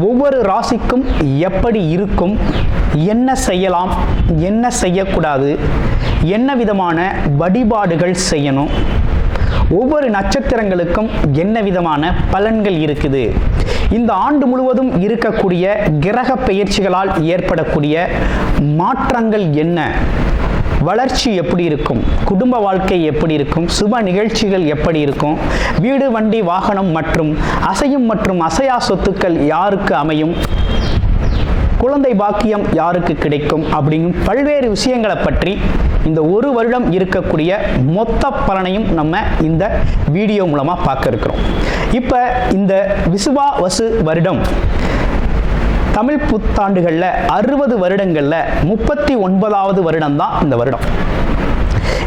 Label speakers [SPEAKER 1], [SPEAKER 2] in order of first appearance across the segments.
[SPEAKER 1] ஒவ்வொரு ராசிக்கும் எப்படி இருக்கும்? என்ன செய்யலாம்? என்ன செய்யக்கூடாது? என்ன விதமான வழிபாடுகள் செய்யணும்? ஒவ்வொரு நட்சத்திரங்களுக்கும் என்ன விதமான பலன்கள் இருக்குது? இந்த ஆண்டு முழுவதும் இருக்கக்கூடிய கிரக பெயர்ச்சிகளால் ஏற்படக்கூடிய மாற்றங்கள் என்ன? வளர்ச்சி எப்படி இருக்கும்? குடும்ப வாழ்க்கை எப்படி இருக்கும்? சுப நிகழ்ச்சிகள் எப்படி இருக்கும்? வீடு வண்டி வாகனம் மற்றும் அசையும் மற்றும் அசையா சொத்துக்கள் யாருக்கு அமையும்? குழந்தை பாக்கியம் யாருக்கு கிடைக்கும்? அப்படிங்கும் பல்வேறு விஷயங்களை பற்றி இந்த ஒரு வருடம் இருக்கக்கூடிய மொத்த பலனையும் நம்ம இந்த வீடியோ மூலமாக பார்க்க இருக்கிறோம். இப்போ இந்த விசுவா வசு வருடம் தமிழ் புத்தாண்டுகளில் அறுபது வருடங்களில் முப்பத்தி ஒன்பதாவது வருடம் தான் இந்த வருடம்.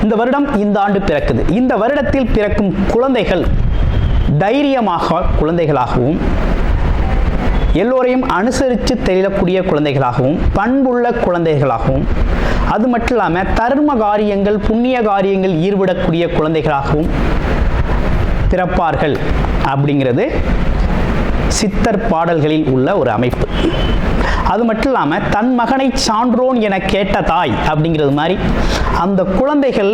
[SPEAKER 1] இந்த வருடம் இந்த ஆண்டு பிறக்குது. இந்த வருடத்தில் பிறக்கும் குழந்தைகள் தைரியமாக குழந்தைகளாகவும் எல்லோரையும் அனுசரித்து தெரியக்கூடிய குழந்தைகளாகவும் பண்புள்ள குழந்தைகளாகவும் அது மட்டும் இல்லாமல் தர்ம காரியங்கள் புண்ணிய காரியங்கள் ஈடுபடக்கூடிய குழந்தைகளாகவும் பிறப்பார்கள் அப்படிங்கிறது சித்தர் பாடல்களில் உள்ள ஒரு அமைப்பு. அது மட்டும் இல்லாமல் தன் மகனை சான்றோன் என கேட்ட தாய் அப்படிங்கிறது மாதிரி அந்த குழந்தைகள்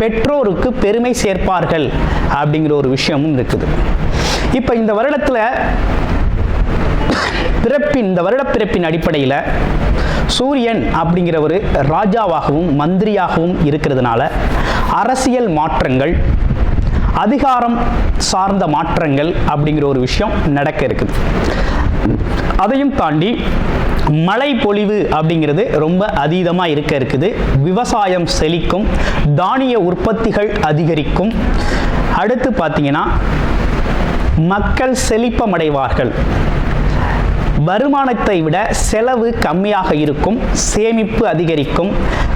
[SPEAKER 1] பெற்றோருக்கு பெருமை சேர்ப்பார்கள் அப்படிங்கிற ஒரு விஷயமும் இருக்குது. இப்போ இந்த வருடத்தில் பிறப்பின் இந்த வருட பிறப்பின் அடிப்படையில் சூரியன் அப்படிங்கிற ஒரு ராஜாவாகவும் மந்திரியாகவும் இருக்கிறதுனால அரசியல் மாற்றங்கள் அதிகாரம் சார்ந்த மாற்றங்கள் அப்படிங்கிற ஒரு விஷயம் நடக்க இருக்குது. அதையும் தாண்டி மழை பொழிவு அப்படிங்கிறது ரொம்ப அதீதமாக இருக்க இருக்குது. விவசாயம் செழிக்கும் தானிய உற்பத்திகள் அதிகரிக்கும். அடுத்து பார்த்தீங்கன்னா மக்கள் செழிப்பமடைவார்கள். வருமானத்தை விட செலவு கம்மியாக இருக்கும் சேமிப்பு அதிகரிக்கும்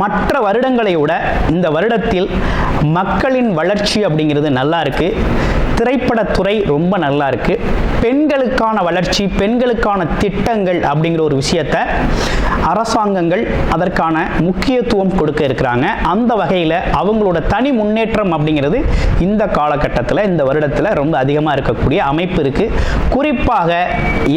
[SPEAKER 1] மற்ற வருடங்களை விட இந்த வருடத்தில் மக்களின் வளர்ச்சி அப்படிங்கிறது நல்லா இருக்கு. திரைப்படத்துறை ரொம்ப நல்லா இருக்கு. பெண்களுக்கான வளர்ச்சி பெண்களுக்கான திட்டங்கள் அப்படிங்கிற ஒரு விஷயத்த அரசாங்கங்கள் அதற்கான முக்கியத்துவம் கொடுக்க இருக்கிறாங்க. அந்த வகையில் அவங்களோட தனி முன்னேற்றம் அப்படிங்கிறது இந்த காலகட்டத்தில் இந்த வருடத்தில் ரொம்ப அதிகமாக இருக்கக்கூடிய அமைப்பு இருக்கு. குறிப்பாக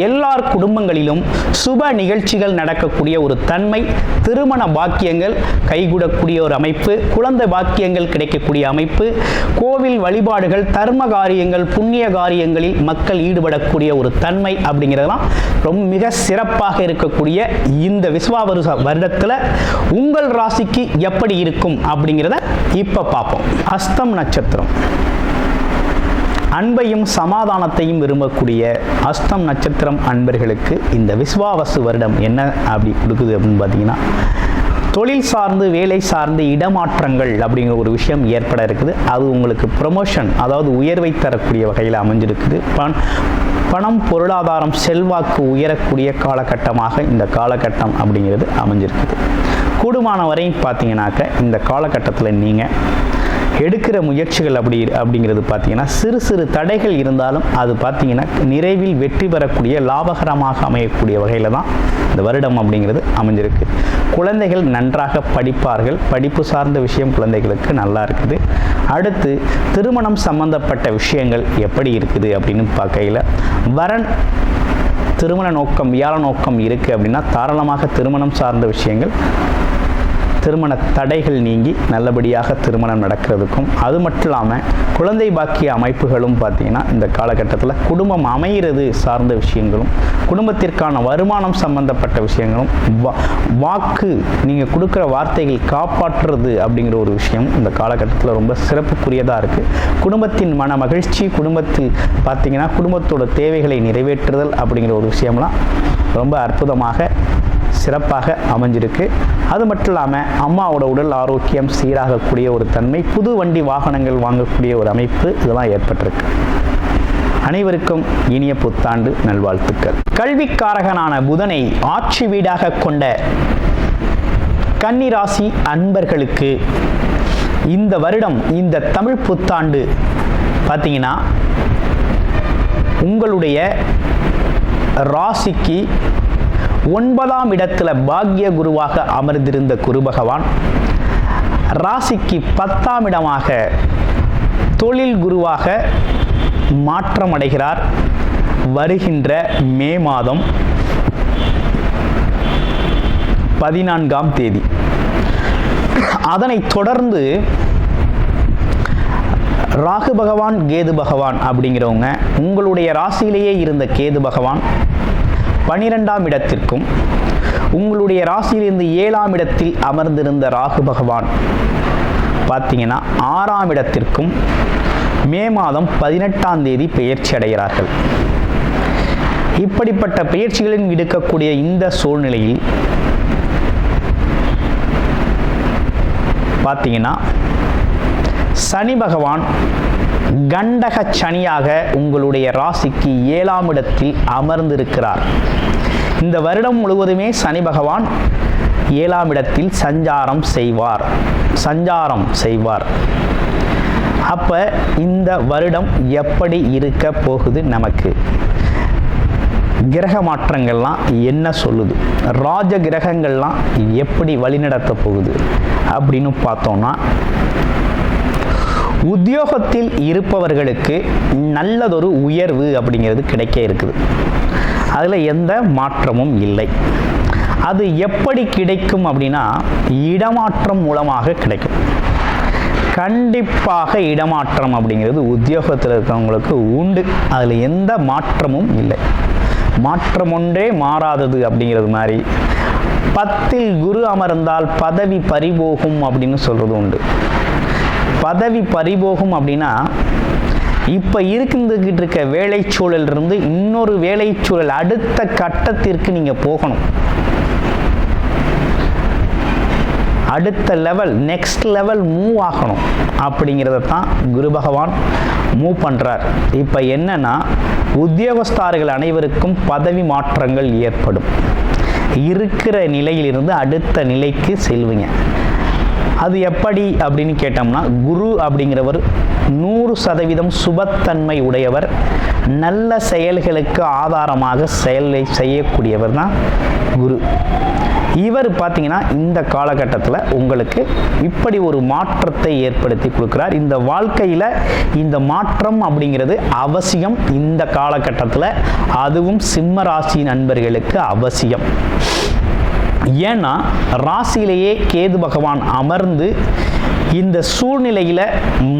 [SPEAKER 1] எல்லார் குடும்பங்களிலும் சுப நிகழ்ச்சிகள் நடக்கக்கூடிய ஒரு தன்மை திருமண பாக்கியங்கள் கைகூடக்கூடிய ஒரு அமைப்பு குழந்தை பாக்கியங்கள் கிடைக்கக்கூடிய அமைப்பு கோவில் வழிபாடுகள் தர்மகாரி காரியங்கள் புண்ணிய காரியங்களில் மக்கள் ஈடுபடக்கூடிய ஒரு தன்மை அப்படிங்கிறதெல்லாம் ரொம்ப மிக சிறப்பாக இருக்கக்கூடிய இந்த விஸ்வாவருஷ வருடத்தில் உங்கள் ராசிக்கு எப்படி இருக்கும் அப்படிங்கிறத இப்போ பார்ப்போம். அஸ்தம் நட்சத்திரம். அன்பையும் சமாதானத்தையும் விரும்பக்கூடிய அஸ்தம் நட்சத்திரம் அன்பர்களுக்கு இந்த விஸ்வாவசு வருடம் என்ன அப்படி கொடுக்குது அப்படின்னு பார்த்தீங்கன்னா தொழில் சார்ந்து வேலை சார்ந்து இடமாற்றங்கள் அப்படிங்கிற ஒரு விஷயம் ஏற்பட இருக்குது. அது உங்களுக்கு ப்ரொமோஷன் அதாவது உயர்வை தரக்கூடிய வகையில் அமைஞ்சிருக்குது. பண் பணம் பொருளாதாரம் செல்வாக்கு உயரக்கூடிய காலகட்டமாக இந்த காலகட்டம் அப்படிங்கிறது அமைஞ்சிருக்குது. கூடுமான வரையும் பார்த்தீங்கன்னாக்க இந்த காலகட்டத்தில் நீங்கள் எடுக்கிற முயற்சிகள் அப்படி அப்படிங்கிறது பார்த்தீங்கன்னா சிறு சிறு தடைகள் இருந்தாலும் அது பார்த்தீங்கன்னா நிறைவில் வெற்றி பெறக்கூடிய லாபகரமாக அமையக்கூடிய வகையில் தான் இந்த வருடம் அப்படிங்கிறது அமைஞ்சிருக்கு. குழந்தைகள் நன்றாக படிப்பார்கள். படிப்பு சார்ந்த விஷயம் குழந்தைகளுக்கு நல்லா இருக்குது. அடுத்து திருமணம் சம்பந்தப்பட்ட விஷயங்கள் எப்படி இருக்குது அப்படின்னு பார்க்கையில் வரன் திருமண நோக்கம் வியாழ நோக்கம் இருக்குது அப்படின்னா தாராளமாக திருமணம் சார்ந்த விஷயங்கள் திருமண தடைகள் நீங்கி நல்லபடியாக திருமணம் நடக்கிறதுக்கும் அது மட்டும் இல்லாமல் குழந்தை பாக்கிய அமைப்புகளும் பார்த்தீங்கன்னா இந்த காலகட்டத்தில் குடும்பம் அமைகிறது சார்ந்த விஷயங்களும் குடும்பத்திற்கான வருமானம் சம்பந்தப்பட்ட விஷயங்களும் வா- வாக்கு நீங்கள் கொடுக்குற வார்த்தைகள் காப்பாற்றுறது அப்படிங்கிற ஒரு விஷயம் இந்த காலகட்டத்தில் ரொம்ப சிறப்புக்குரியதாக இருக்குது குடும்பத்தின் மன மகிழ்ச்சி குடும்பத்தில் பார்த்தீங்கன்னா குடும்பத்தோட தேவைகளை நிறைவேற்றுதல் அப்படிங்கிற ஒரு விஷயம்லாம் ரொம்ப அற்புதமாக சிறப்பாக அமைஞ்சிருக்கு. அது மட்டும் இல்லாமல் அம்மாவோட உடல் ஆரோக்கியம் சீராகக்கூடிய ஒரு தன்மை புது வண்டி வாகனங்கள் வாங்கக்கூடிய ஒரு அமைப்பு இதெல்லாம் ஏற்பட்டிருக்கு. அனைவருக்கும் இனிய புத்தாண்டு நல்வாழ்த்துக்கள். கல்விக்காரகனான புதனை ஆட்சி வீடாக கொண்ட கன்னிராசி அன்பர்களுக்கு இந்த வருடம் இந்த தமிழ் புத்தாண்டு பார்த்தீங்கன்னா உங்களுடைய ராசிக்கு ஒன்பதாம் இடத்துல பாக்ய குருவாக அமர்ந்திருந்த குரு பகவான் ராசிக்கு பத்தாம் இடமாக தொழில் குருவாக மாற்றம் அடைகிறார் வருகின்ற மே மாதம் பதினான்காம் தேதி. அதனை தொடர்ந்து ராகு பகவான் கேது பகவான் அப்படிங்கிறவங்க உங்களுடைய ராசியிலேயே இருந்த கேது பகவான் பனிரெண்டாம் இடத்திற்கும் உங்களுடைய ராசியிலிருந்து ஏழாம் இடத்தில் அமர்ந்திருந்த ராகு பகவான். பார்த்தீங்கன்னா ஆறாம் இடத்திற்கும் மே மாதம் பதினெட்டாம் தேதி பெயர்ச்சி அடைகிறார்கள். இப்படிப்பட்ட பெயர்ச்சிகளின் விடுக்கக்கூடிய இந்த சூழ்நிலையில் பார்த்தீங்கன்னா சனி பகவான் கண்டக சனியாக உங்களுடைய ராசிக்கு ஏழாம் இடத்தில் அமர்ந்திருக்கிறார். இந்த வருடம் முழுவதுமே சனி பகவான் ஏழாம் இடத்தில் சஞ்சாரம் செய்வார். சஞ்சாரம் செய்வார். அப்ப இந்த வருடம் எப்படி இருக்க போகுது நமக்கு? கிரக மாற்றங்கள்லாம் என்ன சொல்லுது? ராஜ கிரகங்கள்லாம் எப்படி வழிநடத்த போகுது? அப்படின்னு பார்த்தோம்னா உத்தியோகத்தில் இருப்பவர்களுக்கு நல்லதொரு உயர்வு அப்படிங்கிறது கிடைக்க இருக்குது. அதில் எந்த மாற்றமும் இல்லை. அது எப்படி கிடைக்கும் அப்படின்னா இடமாற்றம் மூலமாக கிடைக்கும். கண்டிப்பாக இடமாற்றம் அப்படிங்கிறது உத்தியோகத்தில் இருக்கிறவங்களுக்கு உண்டு. அதில் எந்த மாற்றமும் இல்லை. மாற்றம் ஒன்றே மாறாதது அப்படிங்கிறது மாதிரி. பத்தில் குரு அமர்ந்தால் பதவி பறிபோகும் அப்படின்னு சொல்கிறது உண்டு. பதவி பறிபோகும் அப்படின்னா இப்போ இருக்கிட்டு இருக்க வேலை இருந்து இன்னொரு வேலைச்சூழல் அடுத்த கட்டத்திற்கு நீங்கள் போகணும். அடுத்த லெவல் நெக்ஸ்ட் லெவல் மூவ் ஆகணும். அப்படிங்கிறத தான் குரு பகவான் மூவ் பண்ணுறார் இப்போ என்னன்னா உத்தியோகஸ்தார்கள் அனைவருக்கும் பதவி மாற்றங்கள் ஏற்படும். இருக்கிற நிலையிலிருந்து அடுத்த நிலைக்கு செல்வீங்க. அது எப்படி அப்படின்னு கேட்டோம்னா குரு அப்படிங்கிறவர் நூறு சதவீதம் சுபத்தன்மை உடையவர் நல்ல செயல்களுக்கு ஆதாரமாக செயலை செய்யக்கூடியவர் தான் குரு. இவர் பார்த்தீங்கன்னா இந்த காலகட்டத்தில் உங்களுக்கு இப்படி ஒரு மாற்றத்தை ஏற்படுத்தி கொடுக்குறார். இந்த வாழ்க்கையில் இந்த மாற்றம் அப்படிங்கிறது அவசியம் இந்த காலகட்டத்தில். அதுவும் சிம்ம ராசி நண்பர்களுக்கு அவசியம். ஏன்னா ராசியிலேயே கேது பகவான் அமர்ந்து இந்த சூழ்நிலையில்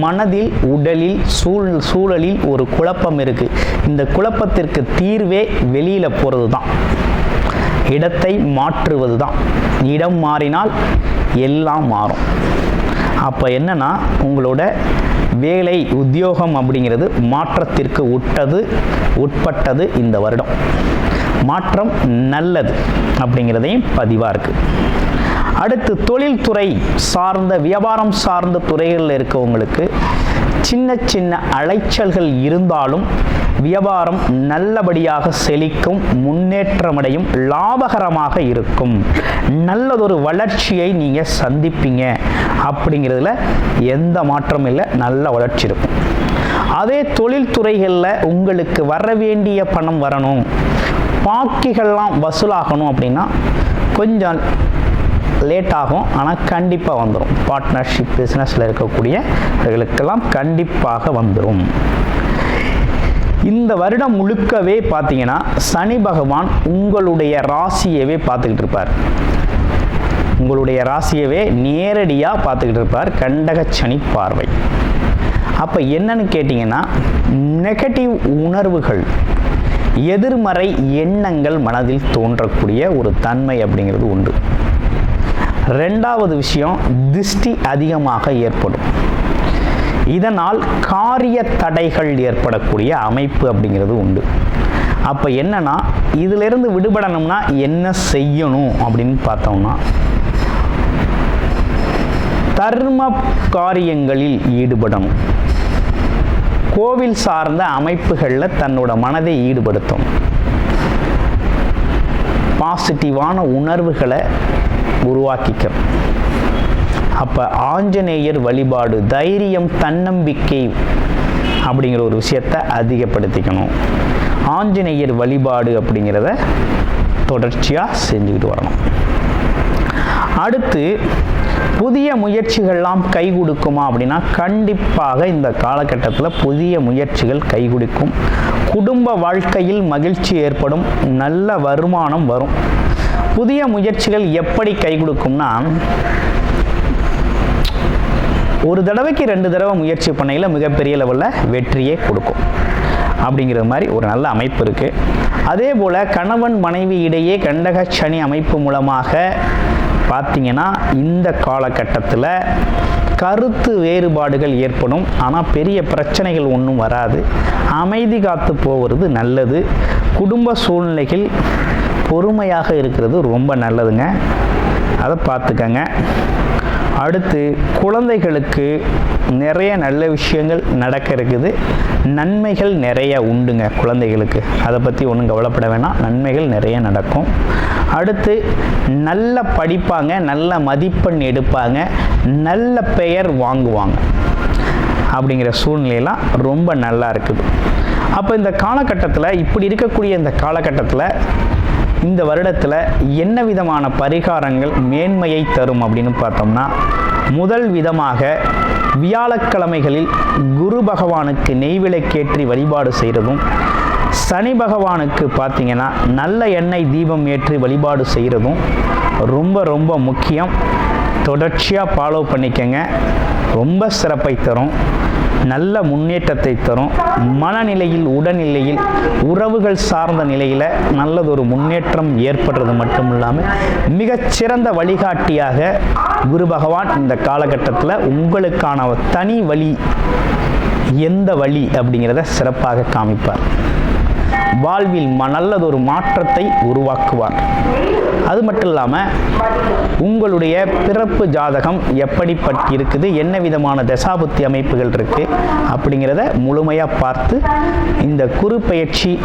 [SPEAKER 1] மனதில் உடலில் சூழ் சூழலில் ஒரு குழப்பம் இருக்குது இந்த குழப்பத்திற்கு தீர்வே வெளியில் போகிறது தான் இடத்தை மாற்றுவது தான் இடம் மாறினால் எல்லாம் மாறும். அப்போ என்னன்னா உங்களோட வேலை உத்தியோகம் அப்படிங்கிறது மாற்றத்திற்கு உட்டது உட்பட்டது இந்த வருடம். மாற்றம் நல்லது அப்படிங்கிறதையும் பதிவாக இருக்குது அடுத்து தொழில்துறை சார்ந்த வியாபாரம் சார்ந்த துறைகளில் இருக்கவங்களுக்கு சின்ன சின்ன அலைச்சல்கள் இருந்தாலும் வியாபாரம் நல்லபடியாக செழிக்கும் முன்னேற்றமடையும் லாபகரமாக இருக்கும். நல்லதொரு வளர்ச்சியை நீங்கள் சந்திப்பீங்க அப்படிங்கிறதுல எந்த மாற்றமும் இல்லை நல்ல வளர்ச்சி இருக்கும். அதே தொழில்துறைகளில் உங்களுக்கு வர வேண்டிய பணம் வரணும். பாக்கிகள்லாம் வசூலாகணும் அப்படின்னா கொஞ்சம் லேட் ஆகும் ஆனால் கண்டிப்பாக வந்துடும் பார்ட்னர்ஷிப் பிஸ்னஸில் இருக்கக்கூடியவர்களுக்கெல்லாம் கண்டிப்பாக வந்துடும் இந்த வருடம் முழுக்கவே பார்த்தீங்கன்னா சனி பகவான் உங்களுடைய ராசியவே பார்த்துக்கிட்டு இருப்பார். உங்களுடைய ராசியவே நேரடியாக பார்த்துக்கிட்டு இருப்பார் கண்டக சனி பார்வை. அப்போ என்னன்னு கேட்டிங்கன்னா நெகட்டிவ் உணர்வுகள் எதிர்மறை எண்ணங்கள் மனதில் தோன்றக்கூடிய ஒரு தன்மை அப்படிங்கிறது உண்டு. ரெண்டாவது விஷயம் திருஷ்டி அதிகமாக ஏற்படும். இதனால் காரிய தடைகள் ஏற்படக்கூடிய அமைப்பு அப்படிங்கிறது உண்டு. அப்போ என்னன்னா இதிலிருந்து விடுபடணும்னா என்ன செய்யணும் அப்படின்னு பார்த்தோம்னா தர்ம காரியங்களில் ஈடுபடணும். கோவில் சார்ந்த அமைப்புகளில் தன்னோட மனதை ஈடுபடுத்தும். பாசிட்டிவான உணர்வுகளை உருவாக்கிக்கும். அப்போ ஆஞ்சநேயர் வழிபாடு தைரியம் தன்னம்பிக்கை அப்படிங்கிற ஒரு விஷயத்தை அதிகப்படுத்திக்கணும். ஆஞ்சநேயர் வழிபாடு அப்படிங்கிறத தொடர்ச்சியாக செஞ்சுக்கிட்டு வரணும். அடுத்து புதிய முயற்சிகள்லாம் கை கொடுக்குமா அப்படின்னா கண்டிப்பாக இந்த காலகட்டத்தில் புதிய முயற்சிகள் கை கொடுக்கும் குடும்ப வாழ்க்கையில் மகிழ்ச்சி ஏற்படும் நல்ல வருமானம் வரும். புதிய முயற்சிகள் எப்படி கை கொடுக்கும்னா ஒரு தடவைக்கு ரெண்டு தடவை முயற்சி பண்ணையில் மிகப்பெரிய லெவலில் வெற்றியே கொடுக்கும். அப்படிங்கிற மாதிரி ஒரு நல்ல அமைப்பு இருக்குது அதே போல் கணவன் மனைவி இடையே கண்டக சனி அமைப்பு மூலமாக பார்த்தீங்கன்னா இந்த காலகட்டத்தில் கருத்து வேறுபாடுகள் ஏற்படும். ஆனால் பெரிய பிரச்சனைகள் ஒன்றும் வராது. அமைதி காத்து போகிறது நல்லது. குடும்ப சூழ்நிலைகள் பொறுமையாக இருக்கிறது ரொம்ப நல்லதுங்க. அதை பார்த்துக்கங்க. அடுத்து குழந்தைகளுக்கு நிறைய நல்ல விஷயங்கள் நடக்க இருக்குது. நன்மைகள் நிறைய உண்டுங்க குழந்தைகளுக்கு. அதை பற்றி ஒன்றும் கவலைப்பட வேணாம். நன்மைகள் நிறைய நடக்கும். அடுத்து நல்ல படிப்பாங்க நல்ல மதிப்பெண் எடுப்பாங்க நல்ல பெயர் வாங்குவாங்க. அப்படிங்கிற சூழ்நிலையெல்லாம் ரொம்ப நல்லா இருக்குது. அப்போ இந்த காலகட்டத்தில் இப்படி இருக்கக்கூடிய இந்த காலகட்டத்தில் இந்த வருடத்தில் என்ன விதமான பரிகாரங்கள் மேன்மையை தரும் அப்படின்னு பார்த்தோம்னா முதல் விதமாக வியாழக்கிழமைகளில் குரு பகவானுக்கு நெய்விளக்கேற்றி வழிபாடு செய்கிறதும் சனி பகவானுக்கு பார்த்திங்கன்னா நல்ல எண்ணெய் தீபம் ஏற்றி வழிபாடு செய்கிறதும் ரொம்ப ரொம்ப முக்கியம். தொடர்ச்சியாக ஃபாலோ பண்ணிக்கங்க. ரொம்ப சிறப்பை தரும். நல்ல முன்னேற்றத்தை தரும். மனநிலையில் உடல்நிலையில் உறவுகள் சார்ந்த நிலையில் நல்லதொரு முன்னேற்றம் ஏற்படுறது மட்டும் இல்லாமல் மிகச்சிறந்த வழிகாட்டியாக குரு பகவான் இந்த காலகட்டத்தில் உங்களுக்கான தனி வழி எந்த வழி அப்படிங்கிறத சிறப்பாக காமிப்பார். வாழ்வில் ம- நல்லதொரு மாற்றத்தை உருவாக்குவார். அது மட்டும் இல்லாமல் உங்களுடைய பிறப்பு ஜாதகம் எப்படிப்பட்டு இருக்குது என்ன விதமான தசாபுத்தி அமைப்புகள் இருக்குது அப்படிங்கிறத முழுமையாக பார்த்து இந்த குறு பயிற்சி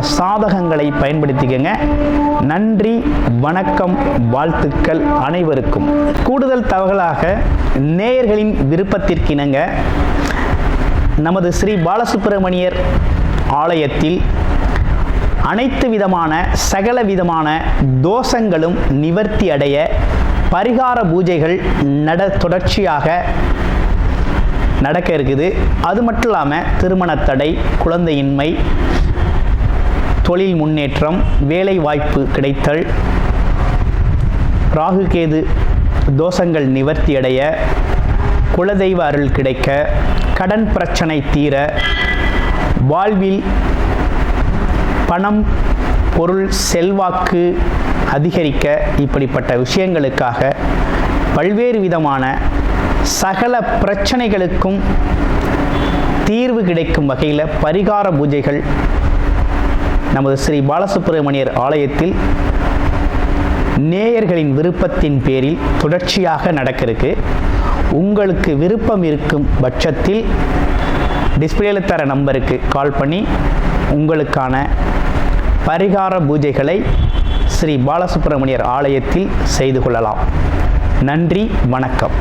[SPEAKER 1] சாதகங்களை பயன்படுத்திக்கங்க. நன்றி வணக்கம் வாழ்த்துக்கள் அனைவருக்கும். கூடுதல் தகவலாக நேயர்களின் விருப்பத்திற்கிணங்க நமது ஸ்ரீ பாலசுப்பிரமணியர் ஆலயத்தில் அனைத்து விதமான சகல விதமான தோஷங்களும் நிவர்த்தி அடைய பரிகார பூஜைகள் நட தொடர்ச்சியாக நடக்க இருக்குது. அது மட்டும் இல்லாமல் திருமணத்தடை குழந்தையின்மை தொழில் முன்னேற்றம் வேலை வாய்ப்பு கிடைத்தல் ராகுகேது தோஷங்கள் நிவர்த்தி அடைய குலதெய்வ அருள் கிடைக்க கடன் பிரச்சனை தீர வாழ்வில் பணம் பொருள் செல்வாக்கு அதிகரிக்க இப்படிப்பட்ட விஷயங்களுக்காக பல்வேறு விதமான சகல பிரச்சனைகளுக்கும் தீர்வு கிடைக்கும் வகையில் பரிகார பூஜைகள் நமது ஸ்ரீ பாலசுப்பிரமணியர் ஆலயத்தில் நேயர்களின் விருப்பத்தின் பேரில் தொடர்ச்சியாக நடக்க இருக்கு உங்களுக்கு விருப்பம் இருக்கும் பட்சத்தில் டிஸ்பிளேல தர நம்பருக்கு கால் பண்ணி உங்களுக்கான பரிகார பூஜைகளை ஸ்ரீ பாலசுப்பிரமணியர் ஆலயத்தில் செய்து கொள்ளலாம். நன்றி வணக்கம்.